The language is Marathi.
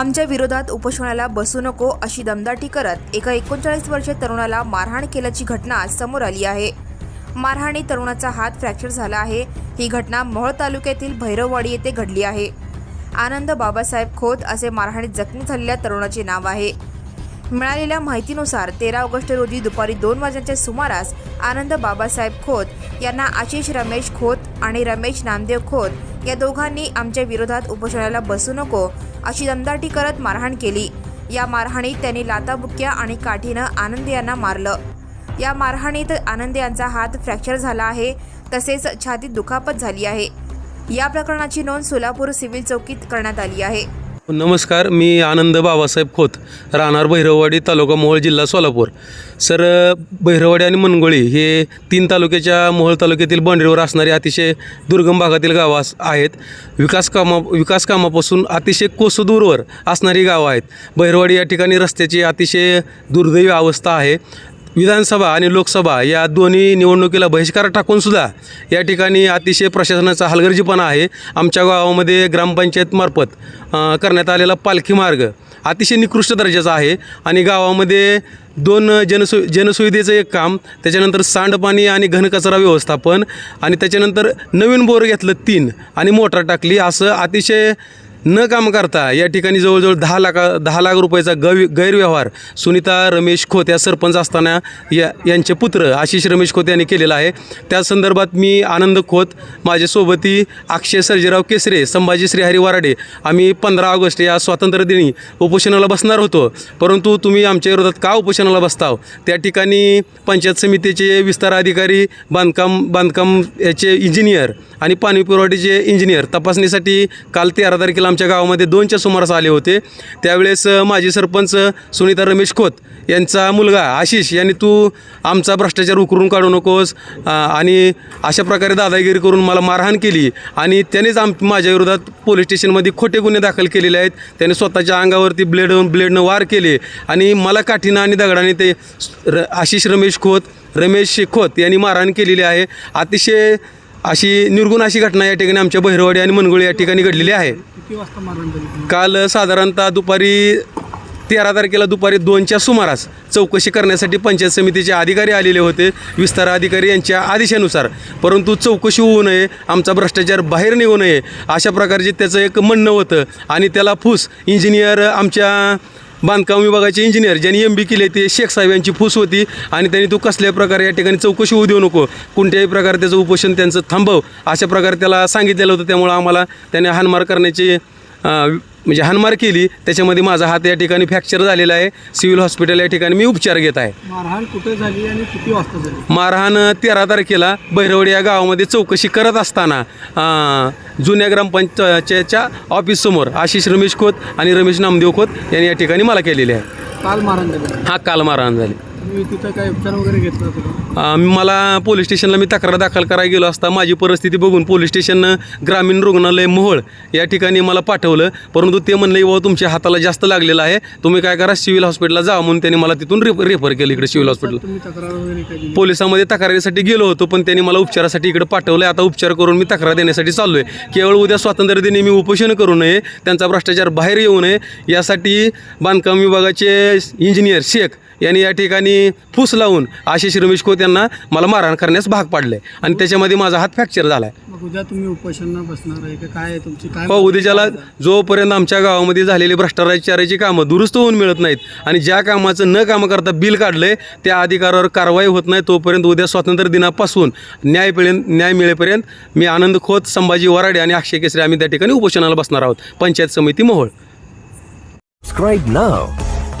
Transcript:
आमच्या विरोधात उपोषणाला बसू नको अशी दमदाटी करत एका एकोणचाळीस वर्षीय तरुणाला मारहाण केल्याची घटना आज समोर आली आहे. मारहाणी तरुणाचा हात फ्रॅक्चर झाला आहे. ही घटना मोहोळ तालुक्यातील भैरववाडी येथे घडली आहे. आनंद बाबासाहेब खोत असे मारहाणीत जखमी झालेल्या तरुणाचे नाव आहे. मिळालेल्या माहितीनुसार तेरा ऑगस्ट रोजी दुपारी दोन वाजण्याच्या सुमारास आनंद बाबासाहेब खोत यांना आशिष रमेश खोत आणि रमेश नामदेव खोत या दोघांनी आमच्या विरोधात उपोषणाला बसू नको अशी दमदाटी करत मारहाण केली. या मारहाणीत त्यांनी लाताबुक्या आणि काठीनं आनंद यांना मारलं. या मारहाणीत आनंद यांचा हात फ्रॅक्चर झाला आहे तसेच छातीत दुखापत झाली आहे. या प्रकरणाची नोंद सोलापूर सिव्हिल चौकीत करण्यात आली आहे. नमस्कार मी आनंद बाबासाहेब खोत राहणार भैरववाडी तालुका मोहोळ जिल्हा सोलापूर. सर भैरववाडी आणि मनगोळी हे तीन तालुक्याच्या मोहोळ तालुक्यातील बंडरीवर असणारे अतिशय दुर्गम भागातील गावं आहेत. विकास कामा विकास कामापासून अतिशय कोसदूरवर असणारी गावं आहेत. भैरवाडी या ठिकाणी रस्त्याची अतिशय दुर्दैवी अवस्था आहे. विधानसभा आणि लोकसभा या दोन्ही निवडणुकीला बहिष्कार टाकूनसुद्धा या ठिकाणी अतिशय प्रशासनाचा हलगर्जीपणा आहे. आमच्या गावामध्ये ग्रामपंचायतमार्फत करण्यात आलेला पालखी मार्ग अतिशय निकृष्ट दर्जाचा आहे आणि गावामध्ये दोन जनसु जनसुविधेचं एक काम त्याच्यानंतर सांडपाणी आणि घनकचरा व्यवस्थापन आणि त्याच्यानंतर नवीन बोर घेतलं तीन आणि मोटार टाकली असं अतिशय न काम करता या ठिकाणी जवळजवळ दहा लाखा दहा लाख रुपयाचा गैर गैरव्यवहार सुनीता रमेश खोत या सरपंच असताना या यांचे पुत्र आशिष रमेश खोत यांनी केलेला आहे. त्या संदर्भात मी आनंद खोत माझ्यासोबती अक्षय सर्जेराव केसरे संभाजी श्रीहरी वराडे आम्ही पंधरा ऑगस्ट या स्वातंत्र्य दिनी उपोषणाला बसणार होतो. परंतु तुम्ही आमच्या विरोधात का उपोषणाला बसताव? त्या ठिकाणी पंचायत समितीचे विस्तार अधिकारी बांधकाम बांधकाम याचे इंजिनियर आणि पाणी पुरवठ्याचे इंजिनियर तपासणीसाठी काल तेरा तारखेला आमच्या गावामध्ये दोनच्या सुमारास आले होते. त्यावेळेस माजी सरपंच सुनीता रमेश खोत यांचा मुलगा आशिष यांनी तू आमचा भ्रष्टाचार उकरून काढू नकोस आणि अशा प्रकारे दादागिरी करून मला मारहाण केली आणि त्यानेच आम माझ्या विरोधात पोलीस स्टेशनमध्ये खोटे गुन्हे दाखल केलेले आहेत. त्याने स्वतःच्या अंगावरती ब्लेड ब्लेडनं वार केले आणि मला काठीनं आणि दगडाने ते र आशिष रमेश खोत रमेश खोत यांनी मारहाण केलेली आहे. अतिशय अशी निर्गुण अशी घटना या ठिकाणी आमच्या बहिरवाडी आणि मनगोळी या ठिकाणी घडलेली आहे. किती वाजता मारहाण झाली काल साधारणतः दुपारी तेरा तारखेला दुपारी दोनच्या सुमारास चौकशी करण्यासाठी पंचायत समितीचे अधिकारी आलेले होते विस्तार अधिकारी यांच्या आदेशानुसार. परंतु चौकशी होऊ नये आमचा भ्रष्टाचार बाहेर निघू नये अशा प्रकारचे त्याचं एक म्हणणं होतं. आणि त्याला फूस इंजिनियर आमच्या बांधकाम विभागाचे इंजिनियर ज्यांनी एम बी केले ते शेख साहेब यांची फूस होती आणि त्यांनी तू कसल्याही प्रकारे या ठिकाणी चौकशी होऊ देऊ नको कोणत्याही प्रकारे त्याचं उपोषण त्यांचं थांबव अशा प्रकारे त्याला सांगितलेलं होतं. त्यामुळं आम्हाला त्याने हानमार करण्याची म्हणजे हानमार केली त्याच्यामध्ये माझा हात या ठिकाणी फ्रॅक्चर झालेला आहे. सिव्हिल हॉस्पिटल या ठिकाणी मी उपचार घेत आहे. मारहाण कुठे झाली आणि किती वाजता झाली? मारहाण तेरा तारखेला भैरवडी या गावामध्ये चौकशी करत असताना जुन्या ग्रामपंचायतच्या ऑफिससमोर आशिष रमेश खोत आणि रमेश नामदेव खोत यांनी या ठिकाणी मला केलेले आहे. काल मारहाण झाली. हा काल मारहाण झाली. तुम्ही तिथं काय उपचार वगैरे घेतला होता अं, मला पोलीस स्टेशनला मी तक्रार दाखल करायला गेलो असता. माझी परिस्थिती बघून पोलीस स्टेशननं ग्रामीण रुग्णालय मोहोळ या ठिकाणी मला पाठवलं. परंतु ते म्हणलं बाबा तुमच्या हाताला जास्त लागलेलं आहे. तुम्ही काय करा सिव्हिल हॉस्पिटलला जा. म्हणून त्यांनी मला तिथून रेफर रेफर केलं इकडे सिव्हिल हॉस्पिटल तुम्ही तक्रार वगैरे काय दिली? पोलिसांमध्ये तक्रारीसाठी गेलो होतो पण त्यांनी मला उपचारासाठी इकडे पाठवलं आता उपचार करून मी तक्रार देण्यासाठी चाललो आहे केवळ उद्या स्वातंत्र्य दिनी मी उपोषण करू नये त्यांचा भ्रष्टाचार बाहेर येऊ नये. यासाठी बांधकाम विभागाचे इंजिनियर शेख यांनी या ठिकाणी फूस लावून आशिष रमेश खोत यांना मला मारहाण करण्यास भाग पाडले आणि त्याच्यामध्ये माझा हात फ्रॅक्चर झाला आहे मग उद्या तुम्ही उपोषण बसणार आहे का? काय आहे तुमची? काय हो उद्याच्याला जोपर्यंत आमच्या गावामध्ये झालेली भ्रष्टाचाराची कामं दुरुस्त होऊन मिळत नाहीत आणि ज्या कामाचं न कामं करता बिल काढलंय त्या अधिकारावर कारवाई होत नाही तोपर्यंत उद्या स्वातंत्र्य दिनापासून न्याय मिळेल न्याय मिळेपर्यंत मी आनंद खोत संभाजी वराडे आणि अक्षय केसरी आम्ही त्या ठिकाणी उपोषणाला बसणार आहोत. पंचायत समिती मोहोळ. Subscribe now